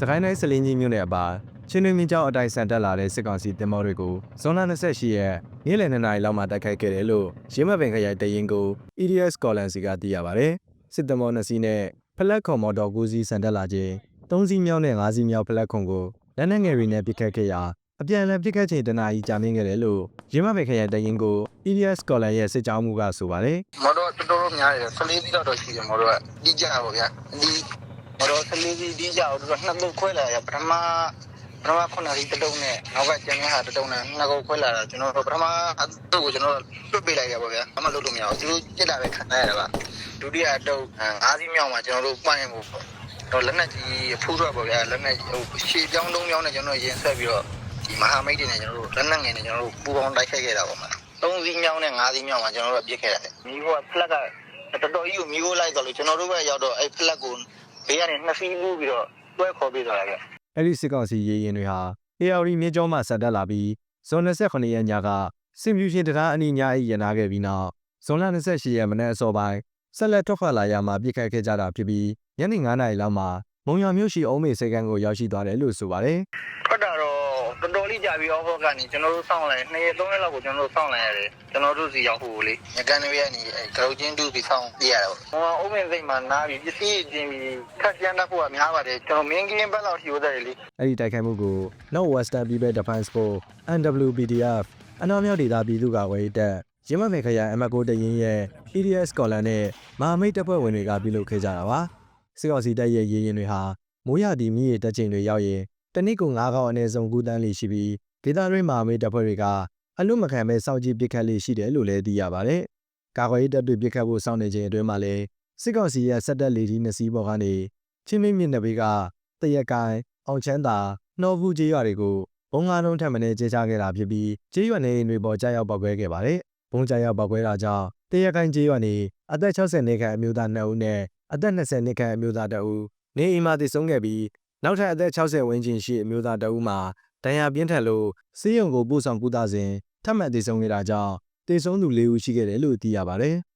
စကိုင်းတိုင်းစလင်းကြီးမြို့နယ်အပါချင်းတွင်းမြင်းကျောင်းအတိုင်းဆန်တက်လာတဲ့စစ်ကောင်စီတင်မောတွေကိုဇွန်လ28ရက်နေ့လယ်2နာရီလောက်မှာတိုက်ခိုက်ခဲ့တယ်လို့ရင်းမပင်ခရိုင်တရင်ကို EDS ကော်လန်စီကသိရပါဗျ။စစ်တမော2စီးနဲ့ဖလက်ခွန်မော်တော်9စီးဆန်တက်လာခြင်း3စီးမြောက်နဲ့5စီးမြောက်ဖလက်ခွန်ကိုလက်နက်ငယ်တွေနဲ့ပစ်ခတ်ခဲ့ရာအပြန်အလှန်ပစ်ခတ်ချိန်တနာရီကြာမြင့်ခဲ့တယ်လို့ရင်းမပင်ခရိုင်တရင်ကို EDS ကော်လန်ရဲ့စစ်ကြောင်းမှုကဆိုပါတယ်။မော်တော်တော်တော်များတယ်14စီးတော့တော့ရှိတယ်မော်တော်ကဒီကြပါဗျာဒီ မော်တော်14စီးဒီကြတော့နှစ်လုံးခွဲလာရပထမပထမခုနစီးတစ်လုံးနဲ့နောက်ကကျန်တဲ့ဟာတစ်လုံးနဲ့နှစ်ကုန်ခွဲလာတာကျွန်တော်တို့ပထမအတုပ်ကိုကျွန်တော်လွတ်ပေးလိုက်ရပါဗျာအမှလုပ်လို့မရဘူးသူတို့ကြစ်လာပဲခံရတာပါဒုတိယအတုပ်၅စီးမြောက်မှာကျွန်တော်တို့ပွင့်မှုတော့လက်နက်ကြီးအဖူးတော့ပါဗျာလက်နက်ဟိုရှေ့ပြောင်းတုံးပြောင်းနဲ့ကျွန်တော်ရင်ဆက်ပြီးတော့ဒီမဟာမိတ်တွေနဲ့ကျွန်တော်တို့လက်နက်ငယ်နဲ့ကျွန်တော်တို့ပူပေါင်းတိုက်ခိုက်ခဲ့တာပါမှာ၃စီးမြောင်းနဲ့၅စီးမြောင်းမှာကျွန်တော်တို့ပြစ်ခဲ့တာမိဘကဖလက်ကတော်တော်ကြီးကိုမိခိုးလိုက်တော့လို့ကျွန်တော်တို့ပဲရောက်တော့အဲ့ဖလက်ကို ဘေးကနေနှစ်စီးမှုပြီးတော့တွဲခေါ်ပေးသွားတာဗျအဲ့ဒီစစ်ကောင်စီရေးရင်တွေဟာ AR မြင်းကျောင်းမှဆက်တက်လာပြီးဇွန်28ရက်ညကစင်ပြူရှင်တရားအနီးညအိရနာခဲ့ပြီးနောက်ဇွန်လ28ရက်မနေ့အစောပိုင်းဆက်လက်ထွက်ခွာလာရမှာပြစ်ခတ်ခဲ့ကြတာဖြစ်ပြီးညနေ9:00နာရီလောက်မှာမုံရမြို့ရှိအုံးမေစေကန်းကိုရောက်ရှိသွားတယ်လို့ဆိုပါတယ်ထွက်တာတော့ တော်တော်လေးကြာပြီးအော်ဘောကနေကျွန်တော်တို့စောင့်လိုက်နှစ်ရက်သုံးရက်လောက်ကိုကျွန်တော်တို့စောင့်လိုက်ရတယ်ကျွန်တော်တို့စီရောက်ဖို့လေငကန်တွေကနေအဲကရုတ်ချင်းတူပြီးစောင့်ပြရတာပေါ့ဟိုအုံးမင်းစိတ်မှာနားပြီးပစ္စည်းတင်ပြီးခက်ကျန်းတတ်ဖို့ကများပါတယ်ကျွန်တော်မင်းကင်းဘက်လောက်ရှိဦးတယ်လေ။အဲ့ဒီတိုက်ခိုက်မှုကို North Western People Defense Force NWPDF အနောက်မြောက်ဒေသပြည်သူ့ကာကွယ်ရေးတပ်ရင်းမမေခရိုင်အမတ်ကိုတရင်ရဲ့ EDS ကော်လန်နဲ့မဟာမိတ်တပ်ဖွဲ့ဝင်တွေကပြုလုပ်ခဲ့ကြတာပါ။စစ်ကောင်စီတပ်ရဲ့ရေးရင်တွေဟာမိုးရသည့်မြစ်ရတပ်ချိန်တွေရောက်ရင် တနည်းကို9កောက်အနည်းဆုံးကူးတန်းလေးရှိပြီးဒေသတွင်းမဟာမိတ်တပ်ဖွဲ့တွေကအလွတ်မခံပဲစောင့်ကြည့်ပစ်ခတ်လေးရှိတယ်လို့လည်းသိရပါတယ်။ကာကွယ်ရေးတပ်တွေပစ်ခတ်ဖို့စောင့်နေခြင်းအတွင်းမှာလည်းစစ်ကောင်စီရဲ့စက်တပ်လေဒီနှစ်စီးပေါ်ကနေချင်းမင်းမြင့်နဘေးကတရက်ကိုင်းအောင်ချမ်းသာနှောဘူးကျေးရွာတွေကိုဘုံငါးလုံးထပ်မံကျဲချခဲ့တာဖြစ်ပြီးကျေးရွာနေအိမ်တွေပေါ်ကြားရောက်ပောက်ကွဲခဲ့ပါတယ်။ဘုံကြားရောက်ပောက်ကွဲတာကြောင့်တရက်ကိုင်းကျေးရွာနေအသက်60နှစ်ခန့်အမျိုးသား2ဦးနဲ့အသက်20နှစ်ခန့်အမျိုးသား2ဦးနေအိမ်မှာတည်ဆုံးခဲ့ပြီး နောက်ထပ်အသက်60ဝန်းကျင်ရှိအမျိုးသား2ဦးမှာဒဏ်ရာပြင်းထန်လို့စေယုံကိုပို့ဆောင်ကူတာစဉ်ထပ်မံတည်ဆုံးခဲ့တာကြောင့်တည်ဆုံးသူ၄ဦးရှိခဲ့တယ်လို့သိရပါတယ်။